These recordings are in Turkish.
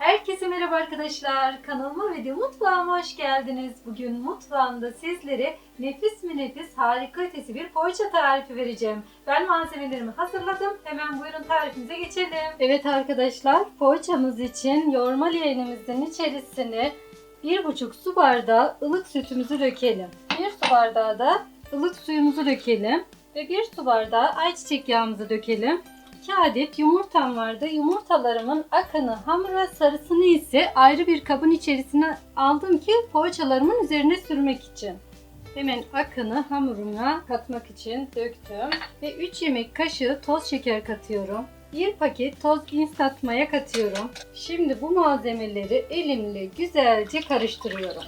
Herkese merhaba arkadaşlar. Kanalıma video mutfağıma hoş geldiniz. Bugün mutfağımda sizlere nefis mi nefis harika ötesi bir poğaça tarifi vereceğim. Ben malzemelerimi hazırladım. Hemen buyurun tarifimize geçelim. Evet arkadaşlar poğaçamız için yoğurma leğenimizin içerisine 1,5 su bardağı ılık sütümüzü dökelim. 1 su bardağı da ılık suyumuzu dökelim. Ve 1 su bardağı ayçiçek yağımızı dökelim. 2 adet yumurtam vardı. Yumurtalarımın akını, hamura sarısını ise ayrı bir kabın içerisine aldım ki poğaçalarımın üzerine sürmek için. Hemen akını hamuruma katmak için döktüm. Ve 3 yemek kaşığı toz şeker katıyorum. 1 paket toz instant maya katıyorum. Şimdi bu malzemeleri elimle güzelce karıştırıyorum.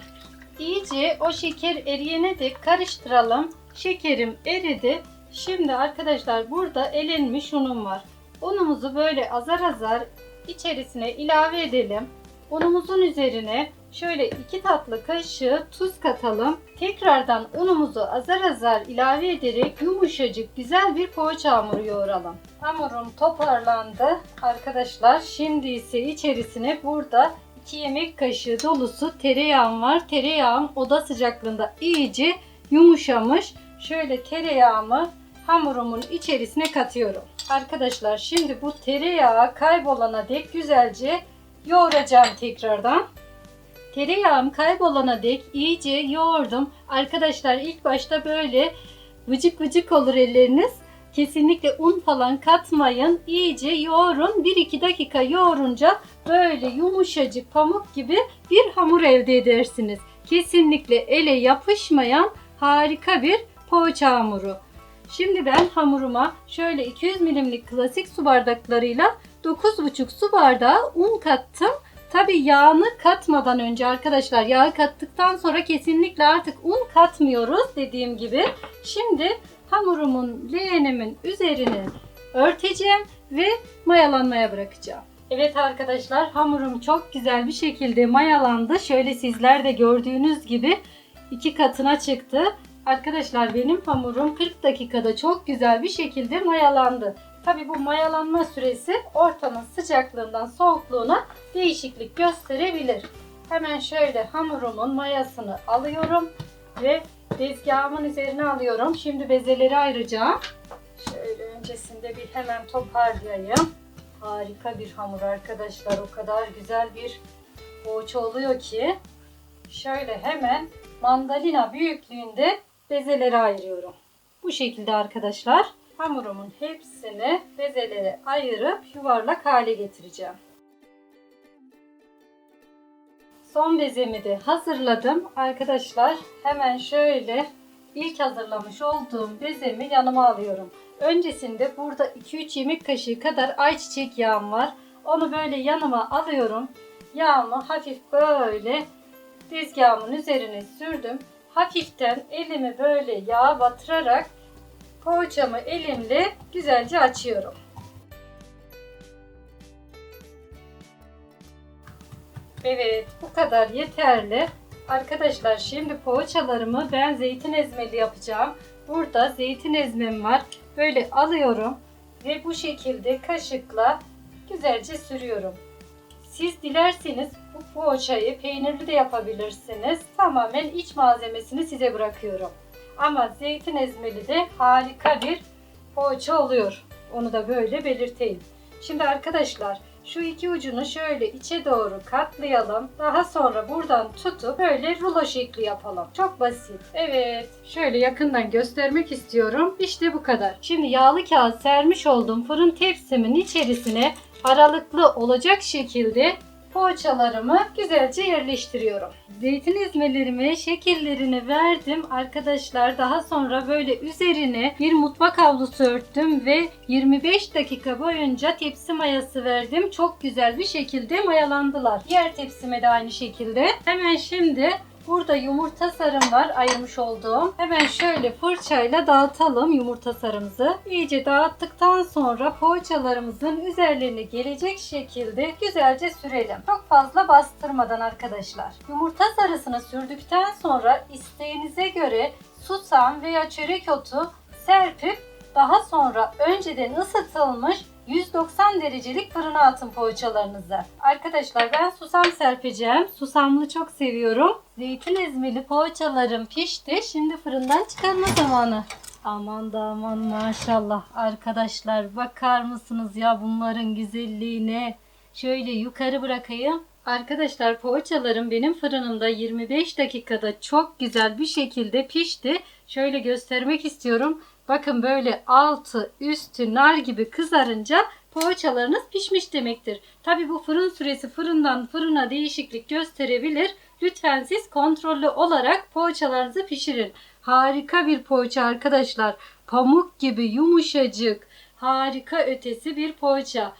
İyice o şeker eriyene dek karıştıralım. Şekerim eridi. Şimdi arkadaşlar burada elenmiş unum var. Unumuzu böyle azar azar içerisine ilave edelim. Unumuzun üzerine şöyle 2 tatlı kaşığı tuz katalım. Tekrardan unumuzu azar azar ilave ederek yumuşacık güzel bir poğaça hamuru yoğuralım. Hamurum toparlandı arkadaşlar. Şimdi ise içerisine burada 2 yemek kaşığı dolusu tereyağım var. Tereyağım oda sıcaklığında iyice yumuşamış. Şöyle tereyağımı hamurumun içerisine katıyorum. Arkadaşlar şimdi bu tereyağı kaybolana dek güzelce yoğuracağım tekrardan. Tereyağım kaybolana dek iyice yoğurdum. Arkadaşlar ilk başta böyle vıcık vıcık olur elleriniz. Kesinlikle un falan katmayın. İyice yoğurun. 1-2 dakika yoğurunca böyle yumuşacık pamuk gibi bir hamur elde edersiniz. Kesinlikle ele yapışmayan harika bir poğaça hamuru. Şimdi ben hamuruma şöyle 200 milimlik klasik su bardaklarıyla 9,5 su bardağı un kattım. Tabi yağını katmadan önce arkadaşlar yağı kattıktan sonra kesinlikle artık un katmıyoruz dediğim gibi. Şimdi hamurumun leğenimin üzerine örteceğim ve mayalanmaya bırakacağım. Evet arkadaşlar hamurum çok güzel bir şekilde mayalandı. Şöyle sizler de gördüğünüz gibi iki katına çıktı. Arkadaşlar benim hamurum 40 dakikada çok güzel bir şekilde mayalandı. Tabi bu mayalanma süresi ortamın sıcaklığından soğukluğuna değişiklik gösterebilir. Hemen şöyle hamurumun mayasını alıyorum ve tezgahımın üzerine alıyorum. Şimdi bezeleri ayıracağım. Şöyle öncesinde bir hemen toparlayayım. Harika bir hamur arkadaşlar. O kadar güzel bir poğaça oluyor ki. Şöyle hemen mandalina büyüklüğünde bezeleri ayırıyorum. Bu şekilde arkadaşlar hamurumun hepsini bezelere ayırıp yuvarlak hale getireceğim. Son bezemi de hazırladım. Arkadaşlar hemen şöyle ilk hazırlamış olduğum bezemi yanıma alıyorum. Öncesinde burada 2-3 yemek kaşığı kadar ayçiçek yağım var. Onu böyle yanıma alıyorum. Yağımı hafif böyle tezgahımın üzerine sürdüm. Hafiften elimi böyle yağa batırarak poğaçamı elimle güzelce açıyorum. Evet bu kadar yeterli. Arkadaşlar şimdi poğaçalarımı ben zeytin ezmeli yapacağım. Burada zeytin ezmem var. Böyle alıyorum ve bu şekilde kaşıkla güzelce sürüyorum. Siz dilerseniz bu poğaçayı peynirli de yapabilirsiniz. Tamamen iç malzemesini size bırakıyorum. Ama zeytin ezmeli de harika bir poğaça oluyor. Onu da böyle belirteyim. Şimdi arkadaşlar şu iki ucunu şöyle içe doğru katlayalım. Daha sonra buradan tutup böyle rulo şekli yapalım. Çok basit. Evet. Şöyle yakından göstermek istiyorum. İşte bu kadar. Şimdi yağlı kağıt sermiş olduğum fırın tepsimin içerisine aralıklı olacak şekilde poğaçalarımı güzelce yerleştiriyorum. Zeytin ezmelerime şekillerini verdim arkadaşlar. Daha sonra böyle üzerine bir mutfak havlusu örttüm ve 25 dakika boyunca tepsi mayası verdim. Çok güzel bir şekilde mayalandılar. Diğer tepsime de aynı şekilde. Hemen şimdi Burada yumurta sarım var ayırmış olduğum. Hemen şöyle fırçayla dağıtalım yumurta sarımızı. İyice dağıttıktan sonra poğaçalarımızın üzerlerine gelecek şekilde güzelce sürelim. Çok fazla bastırmadan arkadaşlar. Yumurta sarısını sürdükten sonra isteğinize göre susam veya çörek otu serpip daha sonra önceden ısıtılmış 190 derecelik fırına atın poğaçalarınızı. Arkadaşlar ben susam serpeceğim. Susamlı çok seviyorum. Zeytin ezmeli poğaçalarım pişti. Şimdi fırından çıkarma zamanı. Aman da aman maşallah arkadaşlar bakar mısınız ya bunların güzelliğine. Şöyle yukarı bırakayım. Arkadaşlar poğaçalarım benim fırınımda 25 dakikada çok güzel bir şekilde pişti. Şöyle göstermek istiyorum. Bakın böyle altı üstü nar gibi kızarınca poğaçalarınız pişmiş demektir. Tabi bu fırın süresi fırından fırına değişiklik gösterebilir. Lütfen siz kontrollü olarak poğaçalarınızı pişirin. Harika bir poğaça arkadaşlar. Pamuk gibi yumuşacık, harika ötesi bir poğaça.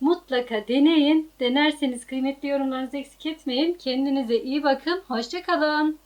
Mutlaka deneyin. Denerseniz kıymetli yorumlarınızı eksik etmeyin. Kendinize iyi bakın. Hoşçakalın.